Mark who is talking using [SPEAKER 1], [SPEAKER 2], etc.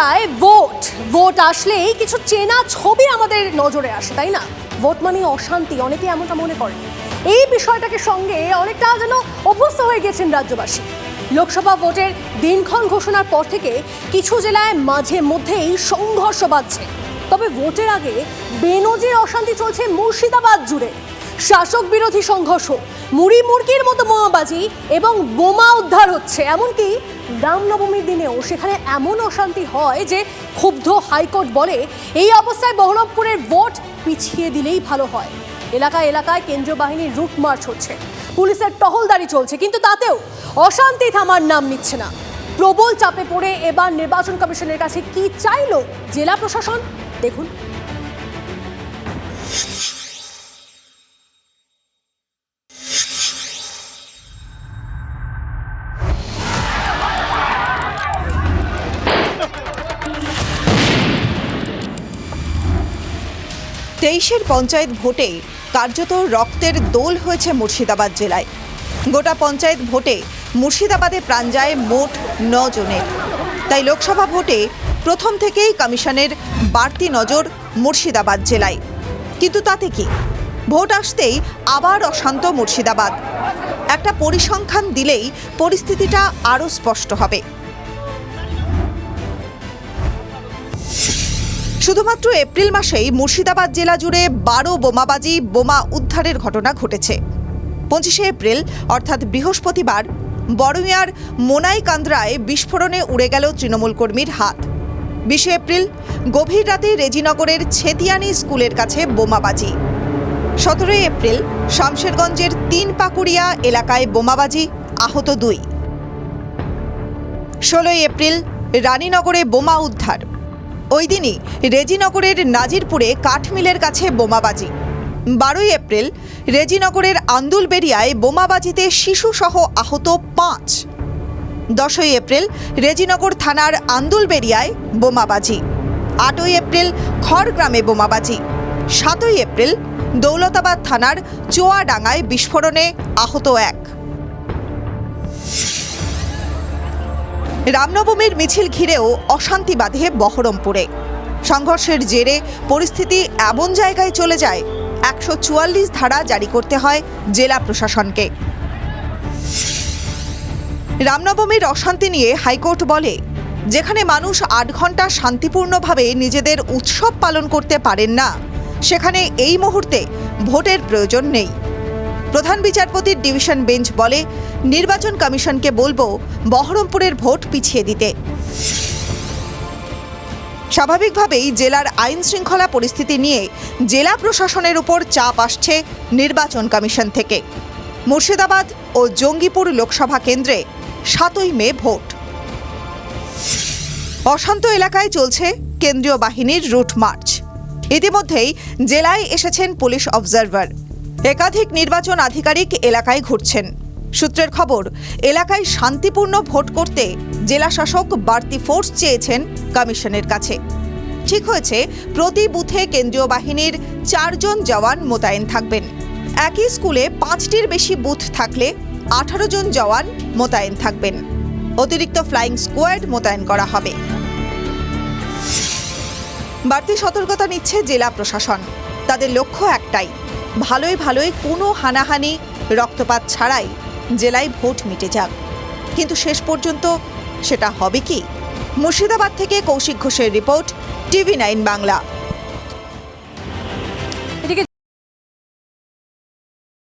[SPEAKER 1] বাংলায় vote. Vote আসলেই কিছু চেনা ছবি আমাদের নজরে আসে, তাই না? ভোট মানে অশান্তি, অনেকে এমনটা মনে করে এই বিষয়টাকে সঙ্গে অনেকটা যেন অভ্যস্ত হয়ে গেছেন রাজ্যবাসী। লোকসভা ভোটের দিনক্ষণ ঘোষণার পর থেকে কিছু জেলায় মাঝে মধ্যেই সংঘর্ষ বাজছে। তবে ভোটের আগে বেনজির অশান্তি চলছে মুর্শিদাবাদ জুড়ে। শাসক বিরোধী সংঘর্ষ, মুড়ি মুরগির মতো বোমাবাজি এবং বোমা উদ্ধার হচ্ছে। এমনকি রামনবমীর দিনেও সেখানে এমন অশান্তি হয় যে ক্ষুব্ধ হাইকোর্ট বলে এই অবস্থায় বহরমপুরের ভোট পিছিয়ে দিলেই ভালো হয়। এলাকায় এলাকায় কেন্দ্রীয় বাহিনীর রুট মার্চ হচ্ছে। পুলিশের টহলদারি চলছে, কিন্তু তাতেও অশান্তি থামার নাম নিচ্ছে না। প্রবল চাপে পড়ে এবার নির্বাচন কমিশনের কাছে কি চাইলো জেলা প্রশাসন? দেখুন।
[SPEAKER 2] তেইশের পঞ্চায়েত ভোটে কার্যত রক্তের দোল হয়েছে মুর্শিদাবাদ জেলায়। গোটা পঞ্চায়েত ভোটে মুর্শিদাবাদে প্রাণ যায় মোট জনের তাই লোকসভা ভোটে প্রথম থেকেই কমিশনের বাড়তি নজর মুর্শিদাবাদ জেলায়। কিন্তু তাতে কি? ভোট আসতেই আবার অশান্ত মুর্শিদাবাদ। একটা পরিসংখ্যান দিলেই পরিস্থিতিটা আরও স্পষ্ট হবে। শুধুমাত্র এপ্রিল মাসেই মুর্শিদাবাদ জেলা জুড়ে বারো বোমাবাজি, বোমা উদ্ধারের ঘটনা ঘটেছে। পঁচিশে এপ্রিল, অর্থাৎ বৃহস্পতিবার বড়মিয়ার মোনাইকান্দ্রায় বিস্ফোরণে উড়ে গেল তৃণমূল কর্মীর হাত। বিশে এপ্রিল, গভীর রাতে রেজিনগরের ছেতিয়ানি স্কুলের কাছে বোমাবাজি। সতেরোই এপ্রিল, শামশেরগঞ্জের তিন পাকুড়িয়া এলাকায় বোমাবাজি, আহত দুই। ষোলোই এপ্রিল, রানীনগরে বোমা উদ্ধার। ওই দিনই রেজিনগরের নাজিরপুরে কাঠমিলের কাছে বোমাবাজি। বারোই এপ্রিল রেজিনগরের আন্দুলবেরিয়ায় বোমাবাজিতে শিশুসহ আহত পাঁচ। দশই এপ্রিল রেজিনগর থানার আন্দুলবেরিয়ায় বোমাবাজি। আটই এপ্রিল খড়গ্রামে বোমাবাজি। সাতই এপ্রিল দৌলতাবাদ থানার চোয়াডাঙ্গায় বিস্ফোরণে আহত এক। রামনবমীর মিছিল ঘিরেও অশান্তি বাঁধে বহরমপুরে। সংঘর্ষের জেরে পরিস্থিতি এমন জায়গায় চলে যায়, একশো চুয়াল্লিশ ধারা জারি করতে হয় জেলা প্রশাসনকে। রামনবমীর অশান্তি নিয়ে হাইকোর্ট বলে, যেখানে মানুষ আট ঘণ্টা শান্তিপূর্ণভাবে নিজেদের উৎসব পালন করতে পারেন না, সেখানে এই মুহূর্তে ভোটের প্রয়োজন নেই। প্রধান বিচারপতির ডিভিশন বেঞ্চ বলে নির্বাচন কমিশনকে বলব বহরমপুরের ভোট পিছিয়ে দিতে। স্বাভাবিকভাবেই জেলার আইন শৃঙ্খলা পরিস্থিতি নিয়ে জেলা প্রশাসনের উপর চাপ আসছে নির্বাচন কমিশন থেকে। মুর্শিদাবাদ ও জঙ্গিপুর লোকসভা কেন্দ্রে সাতই মে ভোট। অশান্ত এলাকায় চলছে কেন্দ্রীয় বাহিনীর রুট মার্চ। ইতিমধ্যেই জেলায় এসেছেন পুলিশ অবজারভার। একাধিক নির্বাচন আধিকারিক এলাকায় ঘুরছেন। সূত্রের খবর, এলাকায় শান্তিপূর্ণ ভোট করতে জেলা শাসক বাড়তি ফোর্স চেয়েছেন কমিশনের কাছে। ঠিক হয়েছে, প্রতি বুথে কেন্দ্রীয় বাহিনীর চারজন জওয়ান মোতায়েন থাকবেন। একই স্কুলে পাঁচটির বেশি বুথ থাকলে আঠারো জন জওয়ান মোতায়েন থাকবেন। অতিরিক্ত ফ্লাইং স্কোয়াড মোতায়েন করা হবে। বাড়তি সতর্কতা নিচ্ছে জেলা প্রশাসন। তাদের লক্ষ্য একটাই ভালোই ভালোই কোনো হানাহানি রক্তপাত ছাড়াই জেলায় ভোট মিটে যাক। কিন্তু শেষ পর্যন্ত সেটা হবে কি? মুর্শিদাবাদ থেকে কৌশিক ঘোষের রিপোর্ট, টিভি নাইন বাংলা।